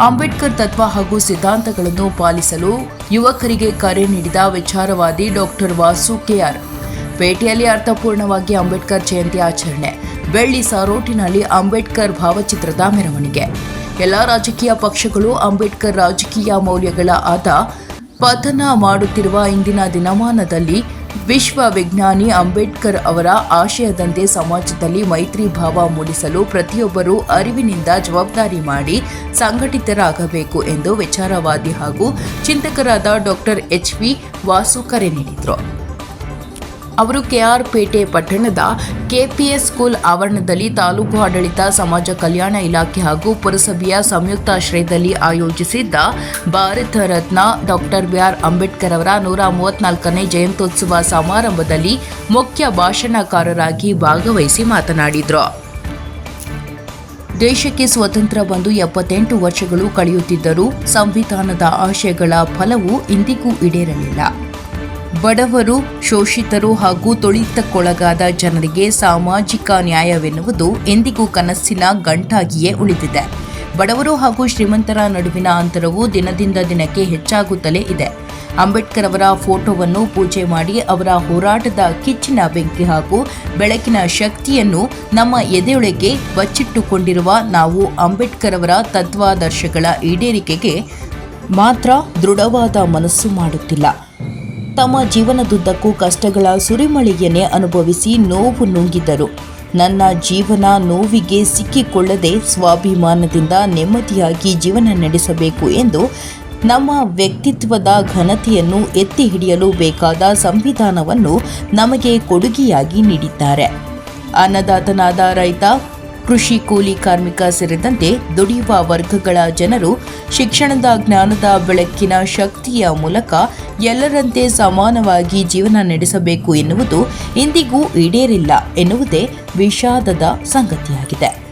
ಅಂಬೇಡ್ಕರ್ ತತ್ವ ಹಾಗೂ ಸಿದ್ಧಾಂತಗಳನ್ನು ಪಾಲಿಸಲು ಯುವಕರಿಗೆ ಕರೆ ನೀಡಿದ ವಿಚಾರವಾದಿ ಡಾಕ್ಟರ್ ವಾಸು ಕೆಆರ್. ಪೇಟೆಯಲ್ಲಿ ಅರ್ಥಪೂರ್ಣವಾಗಿ ಅಂಬೇಡ್ಕರ್ ಜಯಂತಿ ಆಚರಣೆ. ಬೆಳ್ಳಿ ಸಾರೋಟಿನಲ್ಲಿ ಅಂಬೇಡ್ಕರ್ ಭಾವಚಿತ್ರದ ಮೆರವಣಿಗೆ. ಎಲ್ಲ ರಾಜಕೀಯ ಪಕ್ಷಗಳು ಅಂಬೇಡ್ಕರ್ ರಾಜಕೀಯ ಮೌಲ್ಯಗಳ ಆದ ಪತನ ಮಾಡುತ್ತಿರುವ ಇಂದಿನ ದಿನಮಾನದಲ್ಲಿ ವಿಶ್ವ ವಿಜ್ಞಾನಿ ಅಂಬೇಡ್ಕರ್ ಅವರ ಆಶಯದಂತೆ ಸಮಾಜದಲ್ಲಿ ಮೈತ್ರಿ ಭಾವ ಮೂಡಿಸಲು ಪ್ರತಿಯೊಬ್ಬರೂ ಅರಿವಿನಿಂದ ಜವಾಬ್ದಾರಿ ಮಾಡಿ ಸಂಘಟಿತರಾಗಬೇಕು ಎಂದು ವಿಚಾರವಾದಿ ಹಾಗೂ ಚಿಂತಕರಾದ ಡಾಕ್ಟರ್ ಎಚ್ ವಿ ವಾಸು ಕರೆ ನೀಡಿದರು. ಅವರು ಕೆಆರ್ ಪೇಟೆ ಪಟ್ಟಣದ ಕೆಪಿಎಸ್ ಸ್ಕೂಲ್ ಆವರಣದಲ್ಲಿ ತಾಲೂಕು ಆಡಳಿತ, ಸಮಾಜ ಕಲ್ಯಾಣ ಇಲಾಖೆ ಹಾಗೂ ಪುರಸಭೆಯ ಸಂಯುಕ್ತಾಶ್ರಯದಲ್ಲಿ ಆಯೋಜಿಸಿದ್ದ Bharat Ratna doctor B R Ambedkar ಅವರ ನೂರ ಮೂವತ್ನಾಲ್ಕನೇ ಜಯಂತ್ಯೋತ್ಸವ ಸಮಾರಂಭದಲ್ಲಿ ಮುಖ್ಯ ಭಾಷಣಕಾರರಾಗಿ ಭಾಗವಹಿಸಿ ಮಾತನಾಡಿದರು. ದೇಶಕ್ಕೆ ಸ್ವತಂತ್ರ ಬಂದು ಎಪ್ಪತ್ತೆಂಟು ವರ್ಷಗಳು ಕಳೆಯುತ್ತಿದ್ದರೂ ಸಂವಿಧಾನದ ಆಶಯಗಳ ಫಲವು ಇಂದಿಗೂ ಈಡೇರಲಿಲ್ಲ. ಬಡವರು, ಶೋಷಿತರು ಹಾಗೂ ತುಳಿತಕ್ಕೊಳಗಾದ ಜನರಿಗೆ ಸಾಮಾಜಿಕ ನ್ಯಾಯವೆನ್ನುವುದು ಎಂದಿಗೂ ಕನಸಿನ ಗಂಟಾಗಿಯೇ ಉಳಿದಿದೆ. ಬಡವರು ಹಾಗೂ ಶ್ರೀಮಂತರ ನಡುವಿನ ಅಂತರವು ದಿನದಿಂದ ದಿನಕ್ಕೆ ಹೆಚ್ಚಾಗುತ್ತಲೇ ಇದೆ. ಅಂಬೇಡ್ಕರ್ ಅವರ ಫೋಟೋವನ್ನು ಪೂಜೆ ಮಾಡಿ ಅವರ ಹೋರಾಟದ ಕಿಚ್ಚಿನ ಬೆಂಕಿ ಹಾಗೂ ಬೆಳಕಿನ ಶಕ್ತಿಯನ್ನು ನಮ್ಮ ಎದೆಯೊಳಗೆ ಬಚ್ಚಿಟ್ಟುಕೊಂಡಿರುವ ನಾವು ಅಂಬೇಡ್ಕರ್ ಅವರ ತತ್ವಾದರ್ಶಗಳ ಈಡೇರಿಕೆಗೆ ಮಾತ್ರ ದೃಢವಾದ ಮನಸ್ಸು ಮಾಡುತ್ತಿಲ್ಲ. ತಮ್ಮ ಜೀವನದುದ್ದಕ್ಕೂ ಕಷ್ಟಗಳ ಸುರಿಮಳೆಯನ್ನೇ ಅನುಭವಿಸಿ ನೋವು ನುಂಗಿದ್ದರು ನನ್ನ ಜೀವನ ನೋವಿಗೆ ಸಿಕ್ಕಿಕೊಳ್ಳದೆ ಸ್ವಾಭಿಮಾನದಿಂದ ನೆಮ್ಮದಿಯಾಗಿ ಜೀವನ ನಡೆಸಬೇಕು ಎಂದು ನಮ್ಮ ವ್ಯಕ್ತಿತ್ವದ ಘನತೆಯನ್ನು ಎತ್ತಿ ಹಿಡಿಯಲು ಬೇಕಾದ ಸಂವಿಧಾನವನ್ನು ನಮಗೆ ಕೊಡುಗೆಯಾಗಿ ನೀಡಿದ್ದಾರೆ. ಅನ್ನದಾತನಾದ ರೈತ ಕೃಷಿ ಕೂಲಿ ಕಾರ್ಮಿಕ ಸೇರಿದಂತೆ ದುಡಿಯುವ ವರ್ಗಗಳ ಜನರು ಶಿಕ್ಷಣದ ಜ್ಞಾನದ ಬೆಳಕಿನ ಶಕ್ತಿಯ ಮೂಲಕ ಎಲ್ಲರಂತೆ ಸಮಾನವಾಗಿ ಜೀವನ ನಡೆಸಬೇಕು ಎನ್ನುವುದು ಇಂದಿಗೂ ಈಡೇರಿಲ್ಲ ಎನ್ನುವುದೇ ವಿಷಾದದ ಸಂಗತಿಯಾಗಿದೆ.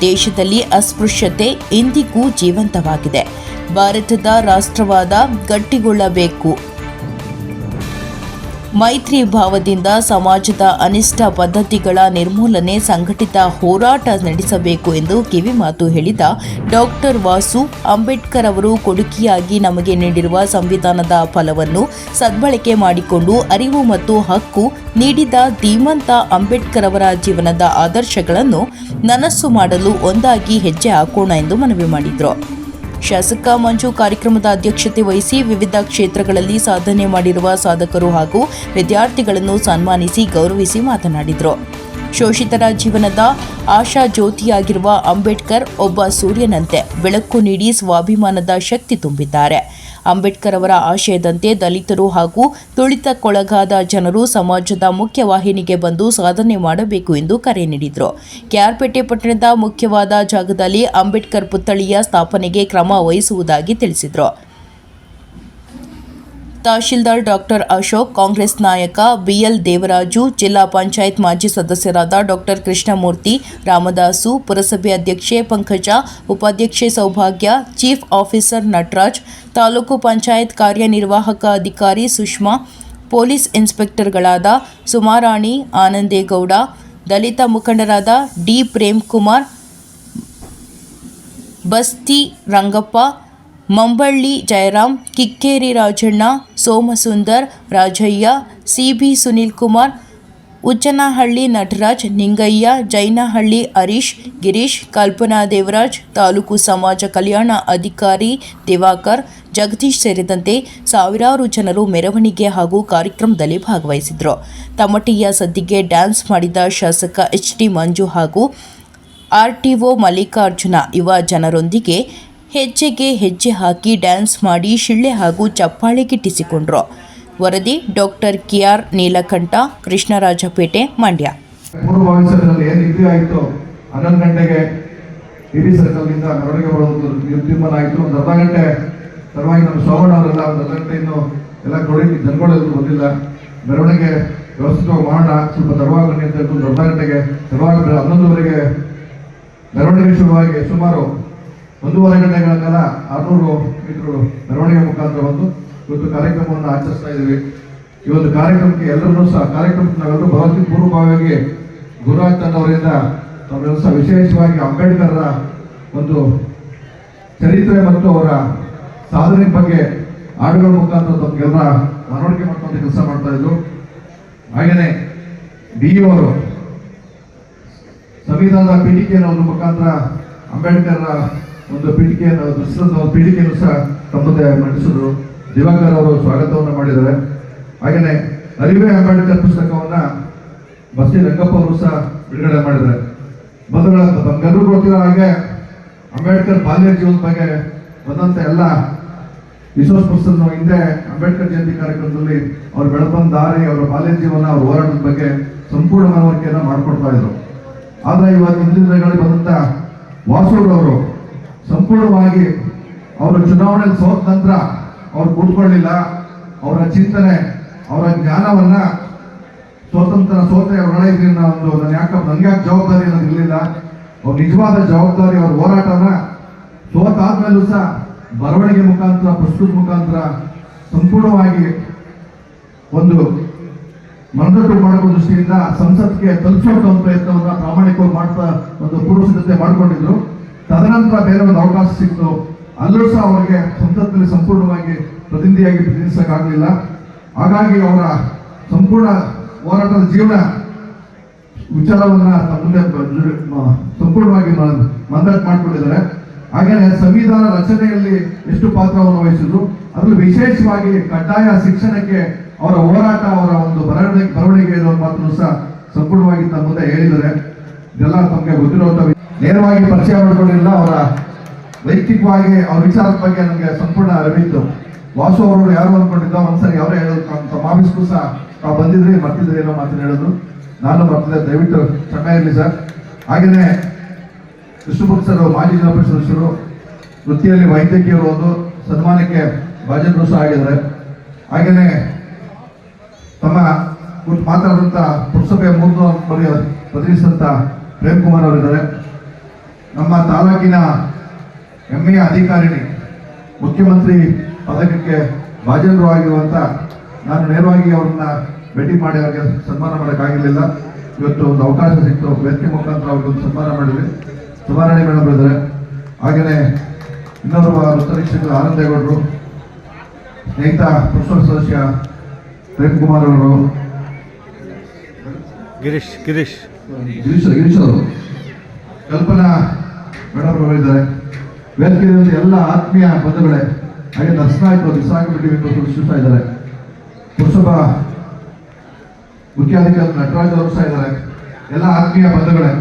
ದೇಶದಲ್ಲಿ ಅಸ್ಪೃಶ್ಯತೆ ಇಂದಿಗೂ ಜೀವಂತವಾಗಿದೆ. ಭಾರತದ ರಾಷ್ಟ್ರವಾದ ಗಟ್ಟಿಗೊಳ್ಳಬೇಕು ಮೈತ್ರಿ ಭಾವದಿಂದ ಸಮಾಜದ ಅನಿಷ್ಟ ಪದ್ಧತಿಗಳ ನಿರ್ಮೂಲನೆ ಸಂಘಟಿತ ಹೋರಾಟ ನಡೆಸಬೇಕು ಎಂದು ಕಿವಿಮಾತು ಹೇಳಿದ ಡಾಕ್ಟರ್ ವಾಸು, ಅಂಬೇಡ್ಕರ್ ಅವರು ಕೊಡುಗೆಯಾಗಿ ನಮಗೆ ನೀಡಿರುವ ಸಂವಿಧಾನದ ಫಲವನ್ನು ಸದ್ಬಳಕೆ ಮಾಡಿಕೊಂಡು ಅರಿವು ಮತ್ತು ಹಕ್ಕು ನೀಡಿದ ಧೀಮಂತ ಅಂಬೇಡ್ಕರ್ ಅವರ ಜೀವನದ ಆದರ್ಶಗಳನ್ನು ನನಸ್ಸು ಮಾಡಲು ಒಂದಾಗಿ ಹೆಜ್ಜೆ ಹಾಕೋಣ ಎಂದು ಮನವಿ ಮಾಡಿದರು. ಶಾಸಕ ಮಂಜು ಕಾರ್ಯಕ್ರಮದ ಅಧ್ಯಕ್ಷತೆ ವಹಿಸಿ ವಿವಿಧ ಕ್ಷೇತ್ರಗಳಲ್ಲಿ ಸಾಧನೆ ಮಾಡಿರುವ ಸಾಧಕರು ಹಾಗೂ ವಿದ್ಯಾರ್ಥಿಗಳನ್ನು ಸನ್ಮಾನಿಸಿ ಗೌರವಿಸಿ ಮಾತನಾಡಿದರು. ಶೋಷಿತರ ಜೀವನದ ಆಶಾ ಜ್ಯೋತಿಯಾಗಿರುವ ಅಂಬೇಡ್ಕರ್ ಒಬ್ಬ ಸೂರ್ಯನಂತೆ. ಬೆಳಕು ನೀಡಿ ಸ್ವಾಭಿಮಾನದ ಶಕ್ತಿ ತುಂಬಿದ್ದಾರೆ. ಅಂಬೇಡ್ಕರ್ ಅವರ ಆಶಯದಂತೆ ದಲಿತರು ಹಾಗೂ ತುಳಿತಕ್ಕೊಳಗಾದ ಜನರು ಸಮಾಜದ ಮುಖ್ಯವಾಹಿನಿಗೆ ಬಂದು ಸಾಧನೆ ಮಾಡಬೇಕು ಎಂದು ಕರೆ ನೀಡಿದರು. ಕೆಆರ್ಪೇಟೆ ಪಟ್ಟಣದ ಮುಖ್ಯವಾದ ಜಾಗದಲ್ಲಿ ಅಂಬೇಡ್ಕರ್ ಪುತ್ಥಳಿಯ ಸ್ಥಾಪನೆಗೆ ಕ್ರಮ ವಹಿಸುವುದಾಗಿ ತಿಳಿಸಿದರು. ತಹಶೀಲ್ದಾರ್ ಡಾಕ್ಟರ್ ಅಶೋಕ್, ಕಾಂಗ್ರೆಸ್ ನಾಯಕ ಬಿಎಲ್ ದೇವರಾಜು, ಜಿಲ್ಲಾ ಪಂಚಾಯತ್ ಮಾಜಿ ಸದಸ್ಯರಾದ ಡಾಕ್ಟರ್ ಕೃಷ್ಣಮೂರ್ತಿ, ರಾಮದಾಸು, ಪುರಸಭೆ ಅಧ್ಯಕ್ಷೆ ಪಂಕಜ, ಉಪಾಧ್ಯಕ್ಷೆ ಸೌಭಾಗ್ಯ, ಚೀಫ್ ಆಫೀಸರ್ ನಟರಾಜ್, ತಾಲೂಕು ಪಂಚಾಯತ್ ಕಾರ್ಯನಿರ್ವಾಹಕ ಅಧಿಕಾರಿ ಸುಷ್ಮಾ, ಪೊಲೀಸ್ ಇನ್ಸ್ಪೆಕ್ಟರ್ಗಳಾದ ಸುಮಾರಾಣಿ ಆನಂದೇಗೌಡ, ದಲಿತ ಮುಖಂಡರಾದ D Prem Kumar Basti Rangappa Mamballi Jayaram, Kikkeri Rajanna, Somasundar, Rajaiah C B Sunil Kumar, Uchchanahalli Nataraj, Ningaiah, Jainahalli Harish, Girish, Kalpana Devaraj, taluk ಸಮಾಜ ಕಲ್ಯಾಣ ಅಧಿಕಾರಿ ದಿವಾಕರ್, ಜಗದೀಶ್ ಸೇರಿದಂತೆ ಸಾವಿರಾರು ಜನರು ಮೆರವಣಿಗೆ ಹಾಗೂ ಕಾರ್ಯಕ್ರಮದಲ್ಲಿ ಭಾಗವಹಿಸಿದರು. ತಮಟಿಯ ಸದ್ದಿಗೆ ಡ್ಯಾನ್ಸ್ ಮಾಡಿದ ಶಾಸಕ ಎಚ್ ಡಿ ಮಂಜು ಹಾಗೂ ಆರ್ಟಿಒ ಮಲ್ಲಿಕಾರ್ಜುನ ಯುವ ಜನರೊಂದಿಗೆ ಹೆಜ್ಜೆಗೆ ಹೆಜ್ಜೆ ಹಾಕಿ ಡ್ಯಾನ್ಸ್ ಮಾಡಿ ಶಿಳ್ಳೆ ಹಾಗೂ ಚಪ್ಪಾಳೆ ಗಿಟ್ಟಿಸಿಕೊಂಡ್ರು. ವರದಿ doctor K R Neelakantha, Krishnarajapete, Mandya. ಹನ್ನೊಂದು ಗಂಟೆಗೆ ಡಿ ಬಿ ಸರ್ಕಲ್ನಿಂದ ಮೆರವಣಿಗೆ ಬರೋದು ತೀರ್- ತೀರ್ಮಾನ ಆಯಿತು. ಒಂದು ಅರ್ಧ ಗಂಟೆ ತರುವಾಗಿ ನಮ್ಮ ಸೋಮಣ್ಣ ಅವರೆಲ್ಲ, ಒಂದು ಅರ್ಧ ಗಂಟೆ ಎಲ್ಲ ಕೊಡಿ ಜನಗಳೆಲ್ಲರೂ ಬಂದಿಲ್ಲ. ಮೆರವಣಿಗೆ ವ್ಯವಸ್ಥಿತವಾಗಿ ಮಾಡೋಣ, ಸ್ವಲ್ಪ ತಡವಾಗಿ ಬನ್ನಿ ಅಂತ ಒಂದು ಅರ್ಧ ಗಂಟೆಗೆ ತಡವಾಗಿ ಹನ್ನೊಂದುವರೆಗೆ ಮೆರವಣಿಗೆ ಶುರುವಾಗಿ ಸುಮಾರು ಒಂದೂವರೆ ಗಂಟೆಗಳ ಕಾಲ ಆರುನೂರು ಮೀಟರ್ ಮೆರವಣಿಗೆ ಮುಖಾಂತರ ಬಂದು ಇವತ್ತು ಕಾರ್ಯಕ್ರಮವನ್ನು ಆಚರಿಸ್ತಾ ಇದ್ದೀವಿ. ಈ ಒಂದು ಕಾರ್ಯಕ್ರಮಕ್ಕೆ ಎಲ್ಲರನ್ನೂ ಸಹ ಕಾರ್ಯಕ್ರಮಕ್ಕೆ ನಾವೆಲ್ಲರೂ ಬರೋದಕ್ಕೆ ಪೂರ್ವಭಾವಿಯಾಗಿ ಗುರುರಾಜ್ ತಂಡವರಿಂದ ತಮ್ಮೆಲ್ಲ ಸಹ ವಿಶೇಷವಾಗಿ ಅಂಬೇಡ್ಕರ್ರ ಒಂದು ಚರಿತ್ರೆ ಮತ್ತು ಅವರ ಸಾಧನೆ ಬಗ್ಗೆ ಹಾಡುಗಳ ಮುಖಾಂತರ ತಮಗೆಲ್ಲ ಮನವರಿಕೆ ಮಾಡ್ಕೊಂತ ಕೆಲಸ ಮಾಡ್ತಾ ಇದ್ರು. ಹಾಗೇನೆ ಡಿ ಅವರು ಸಂವಿಧಾನದ ಪೀಠಿಕೆಯನ್ನು ಒಂದು ಮುಖಾಂತರ ಅಂಬೇಡ್ಕರ್ ಒಂದು ಪೀಠಿಕೆಯನ್ನು ಒಂದು ಪೀಠಿಕೆಯನ್ನು ಸಹ ತಮ್ಮದೇ ಮುಂದೆ ಮಂಡಿಸಿದ್ರು. ದಿವಾಕರ್ ಅವರು ಸ್ವಾಗತವನ್ನು ಮಾಡಿದ್ದಾರೆ. ಹಾಗೆಯೇ ಅರಿವೆ ಅಂಬೇಡ್ಕರ್ ಪುಸ್ತಕವನ್ನು ಬಸ್ತಿ ರಂಗಪ್ಪ ಅವರು ಸಹ ಬಿಡುಗಡೆ ಮಾಡಿದ್ದಾರೆ. ಬಂಧುಗಳ ತಮ್ಗೆಲ್ಲರೂ ಗೊತ್ತಿರೋ ಹಾಗೆ ಅಂಬೇಡ್ಕರ್ ಬಾಲ್ಯ ಜೀವನದ ಬಗ್ಗೆ ಬಂದಂಥ ಎಲ್ಲ ವಿಶ್ವಾಸ ಪರ್ಸನ್ ಹಿಂದೆ ಅಂಬೇಡ್ಕರ್ ಜಯಂತಿ ಕಾರ್ಯಕ್ರಮದಲ್ಲಿ ಅವರು ಬೆಳಬಂದ ದಾರಿ, ಅವರ ಬಾಲ್ಯ ಜೀವನ, ಅವರ ಹೋರಾಟದ ಬಗ್ಗೆ ಸಂಪೂರ್ಣ ಮನವರಿಕೆಯನ್ನು ಮಾಡಿಕೊಡ್ತಾ ಇದ್ರು. ಆದರೆ ಇವಾಗ ಹಿಂದಿನ ದಿನಗಳಲ್ಲಿ ಬಂದಂಥ ವಾಸೂರವರು ಸಂಪೂರ್ಣವಾಗಿ ಅವರು ಚುನಾವಣೆಯಲ್ಲಿ ಸೋತ ನಂತರ ಅವ್ರು ಕೂತ್ಕೊಳ್ಳಿಲ್ಲ. ಅವರ ಚಿಂತನೆ, ಅವರ ಜ್ಞಾನವನ್ನ ಸ್ವತಂತ್ರ ಸೋತೆ ಒಳಗೆ ಇದನ್ನ ಒಂದು ನಾನು ಯಾಕೆ ನನಗೆ ಯಾಕೆ ಜವಾಬ್ದಾರಿ ಅನ್ನೋದು ಇರಲಿಲ್ಲ. ಅವ್ರ ನಿಜವಾದ ಜವಾಬ್ದಾರಿ ಅವ್ರ ಹೋರಾಟನ ಸೋತಾದ್ಮೇಲೂ ಸಹ ಬರವಣಿಗೆ ಮುಖಾಂತರ, ಪ್ರಸ್ತುತ ಮುಖಾಂತರ ಸಂಪೂರ್ಣವಾಗಿ ಒಂದು ಮನದಟ್ಟು ಮಾಡುವ ದೃಷ್ಟಿಯಿಂದ ಸಂಸತ್ಗೆ ತಲುಪಿಸುವಂತ ಒಂದು ಪ್ರಯತ್ನವನ್ನ ಪ್ರಾಮಾಣಿಕವಾಗಿ ಮಾಡ್ತಾ ಒಂದು ಪೂರ್ವ ಸಿದ್ಧತೆ ಮಾಡಿಕೊಂಡಿದ್ರು. ತದನಂತರ ಬೇರೆ ಒಂದು ಅವಕಾಶ ಸಿಕ್ತು. ಅಲ್ಲೂ ಸಹ ಅವರಿಗೆ ಸಂಸತ್ನಲ್ಲಿ ಸಂಪೂರ್ಣವಾಗಿ ಪ್ರತಿನಿಧಿಯಾಗಿ ಪ್ರತಿನಿಧಿಸಕ್ಕಾಗಲಿಲ್ಲ. ಹಾಗಾಗಿ ಅವರ ಸಂಪೂರ್ಣ ಹೋರಾಟದ ಜೀವನ ವಿಚಾರವನ್ನ ಮುಂದೆ ಸಂಪೂರ್ಣವಾಗಿ ಮ- ಮಾಡಿಕೊಂಡಿದ್ದಾರೆ. ಹಾಗೆಯೇ ಸಂವಿಧಾನ ರಚನೆಯಲ್ಲಿ ಎಷ್ಟು ಪಾತ್ರವನ್ನು ವಹಿಸಿದ್ರು, ಅದರಲ್ಲಿ ವಿಶೇಷವಾಗಿ ಕಡ್ಡಾಯ ಶಿಕ್ಷಣಕ್ಕೆ ಅವರ ಹೋರಾಟ, ಅವರ ಒಂದು ಬರವಣಿಗೆ ಬರವಣಿಗೆ ಮಾತ್ರ ಸಹ ಸಂಪೂರ್ಣವಾಗಿ ತಮ್ಮದೇ ಮುಂದೆ ಹೇಳಿದ್ದಾರೆ. ಇದೆಲ್ಲ ತಮಗೆ ಗೊತ್ತಿರುವಂತ ವಿ- ನೇರವಾಗಿ ಪರಿಚಯ ಮಾಡಿಕೊಂಡಿಲ್ಲ ಅವರ ವೈಯಕ್ತಿಕವಾಗಿ, ಅವ್ರ ವಿಚಾರದ ಬಗ್ಗೆ ನಮಗೆ ಸಂಪೂರ್ಣ ಅರಿವಿತ್ತು. ವಾಸು ಅವರು ಯಾರು ಅಂದ್ಕೊಂಡಿದ್ದ ಒಂದ್ಸರಿ ಅವರೇ ಹೇಳೋದು ತಮ್ಮ ಆಫೀಸ್ಗೂ ಸಹ ತಾವು ಬಂದಿದ್ರಿ ಮರ್ತಿದ್ರಿ ಏನೋ ಮಾತನ್ನ ಹೇಳೋದು. ನಾನು ಬರ್ತಿದ್ದೆ, ದಯವಿಟ್ಟು ಕ್ಷಮೆ ಇರಲಿ ಸರ್. ಹಾಗೆಯೇ ಕೃಷ್ಣಮೂರ್ತಿ ಸರ್, ಮಾಜಿ ಜಿಲ್ಲಾ ಪರಿಷತ್ ಸದಸ್ಯರು, ವೃತ್ತಿಯಲ್ಲಿ ವೈದ್ಯಕೀಯರು ಒಂದು, ಸನ್ಮಾನಕ್ಕೆ ಭಾಜನರು ಸಹ ಆಗಿದ್ದಾರೆ. ಹಾಗೆಯೇ ತಮ್ಮ ಮಾತಾಡಿದಂಥ ಪುರಸಭೆಯ ಮೂರು ಪ್ರತಿನಿಧಿಸಿದಂಥ ಪ್ರೇಮ್ ಕುಮಾರ್ ಅವರಿದ್ದಾರೆ. ನಮ್ಮ ತಾಲೂಕಿನ ಹೆಮ್ಮೆಯ ಅಧಿಕಾರಿಣಿ ಮುಖ್ಯಮಂತ್ರಿ ಪದಕಕ್ಕೆ ಭಾಜನರು ಆಗಿರುವಂತ ನಾನು ನೇರವಾಗಿ ಅವ್ರನ್ನ ಭೇಟಿ ಮಾಡಿ ಅವರಿಗೆ ಸನ್ಮಾನ ಮಾಡೋಕ್ಕಾಗಿರಲಿಲ್ಲ. ಇವತ್ತು ಒಂದು ಅವಕಾಶ ಸಿಕ್ತು. ವ್ಯಕ್ತಿ ಮುಖಾಂತರ ಅವ್ರಿಗೆ ಒಂದು ಸನ್ಮಾನ ಮಾಡಿದ್ವಿ. ಸುಮಾರಾಣಿ ಮೇಡಮ್ ಇದ್ದಾರೆ ಹಾಗೆಯೇ ಇನ್ನೊಬ್ಬ ವೃತ್ತರೀಕ್ಷಕರು ಆನಂದೇಗೌಡರು ಸ್ನೇಹಿತ ಪ್ರೊಫೆಸರ್ ಸದಸ್ಯ ಪ್ರೇಮ್ ಕುಮಾರ್ ಅವರು. ಗಿರೀಶ್ ಗಿರೀಶ್. ಗಿರೀಶ್ ಗಿರೀಶ್ ಅವರು. ಕಲ್ಪನಾ ಮೇಡಮ್ ಇದ್ದಾರೆ ವೇದಿಕೆಯಲ್ಲಿ ಎಲ್ಲ ಆತ್ಮೀಯ ಬಂಧುಗಳೇ, ಹಾಗೆ ನರ್ಸನಾಯ್ತು ಅಂತ ಸೃಷ್ಟಿಸ್ತಾ ಇದ್ದಾರೆ. ಪುರಸಭಾ ಮುಖ್ಯಾಧಿಕಾರಿ ನಟರಾಜ್ ಅವರು ಸಹ ಇದ್ದಾರೆ. ಎಲ್ಲ ಆತ್ಮೀಯ ಬಂಧುಗಳೇ